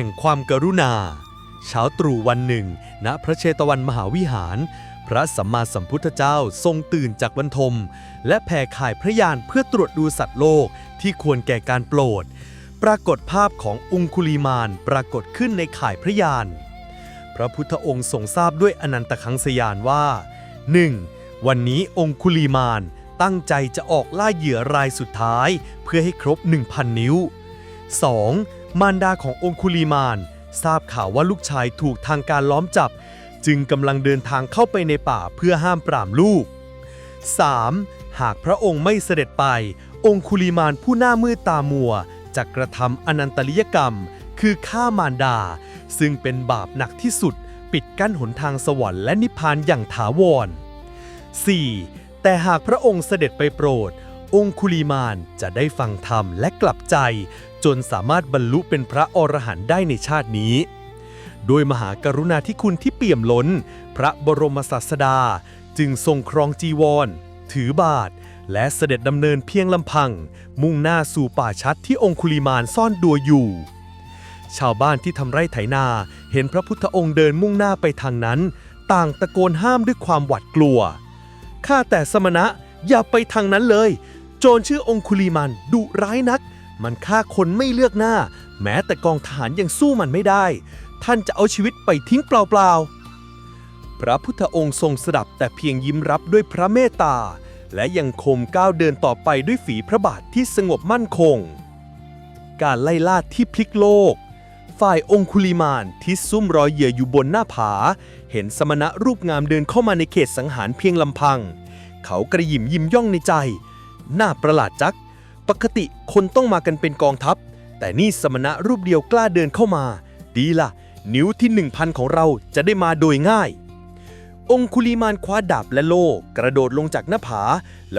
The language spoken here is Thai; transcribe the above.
ห่งความกรุณา เช้าตรู่วันหนึ่ง ณพระเชตวันมหาวิหาร พระสัมมาสัมพุทธเจ้าทรงตื่นจากวันทม และแผ่ข่ายพระยานเพื่อตรวจดูสัตว์โลกที่ควรแก่การโปรด ปรากฏภาพขององคุลีมานปรากฏขึ้นในข่ายพระยาน พระพุทธองค์ทรงทราบด้วยอนันตคังสยานว่า 1. วันนี้องคุลีมานตั้งใจจะออกล่าเหยื่อรายสุดท้าย เพื่อให้ครบ 1,000 นิ้ว 2. มารดาขององคุลีมาน ทราบข่าวว่าลูกชายถูกทางการล้อมจับ จึงกำลังเดินทางเข้าไปในป่าเพื่อห้ามปรามลูก 3. หากพระองค์ไม่เสด็จไป องคุลีมานผู้หน้ามืดตามัวจะกระทำอนันตริยกรรม คือฆ่ามารดา ซึ่งเป็นบาปหนักที่สุด ปิดกั้นหนทางสวรรค์และนิพพานอย่างถาวร 4. แต่หากพระองค์เสด็จไปโปรด องคุลีมานจะได้ฟังธรรมและกลับใจ จนสามารถบรรลุเป็นพระอรหันต์ได้ในชาตินี้ โดยมหากรุณาธิคุณที่เปี่ยมล้น พระบรมศาสดา จึงทรงครองจีวร ถือบาท และเสด็จดำเนินเพียงลำพัง มุ่งหน้าสู่ป่าชัดที่องคุลีมานซ่อนตัวอยู่ชาวบ้านที่ทำไร่ไถนาเห็นพระพุทธองค์เดินมุ่งหน้าไปทางนั้น ต่างตะโกนห้ามด้วยความหวาดกลัว ข้าแต่สมณะอย่าไปทางนั้นเลย โจรชื่อองคุลีมันดุร้ายนัก มันฆ่าคนไม่เลือกหน้า แม้แต่กองทหารยังสู้มันไม่ได้ ท่านจะเอาชีวิตไปทิ้งเปล่าๆ พระพุทธองค์ทรงสดับแต่เพียงยิ้มรับด้วยพระเมตตา และยังคมก้าวเดินต่อไปด้วยฝีพระบาทที่สงบมั่นคง การไล่ล่าที่พลิกโลก ฝ่ายองคุลิมานที่ซุ่มรอยเหยื่ออยู่บนหน้าผา เห็นสมณะรูปงามเดินเข้ามาในเขตสังหารเพียงลำพัง เขากระยิมยิ้มย่องในใจน่าประหลาดจัก ปกติคนต้องมากันเป็นกองทัพ แต่นี่สมณะรูปเดียวกล้าเดินเข้ามา ดีล่ะ นิ้วที่หนึ่งพันของเราจะได้มาโดยง่าย องคุลีมานคว้าดาบและโล่กระโดดลงจากหน้าผาแล้ว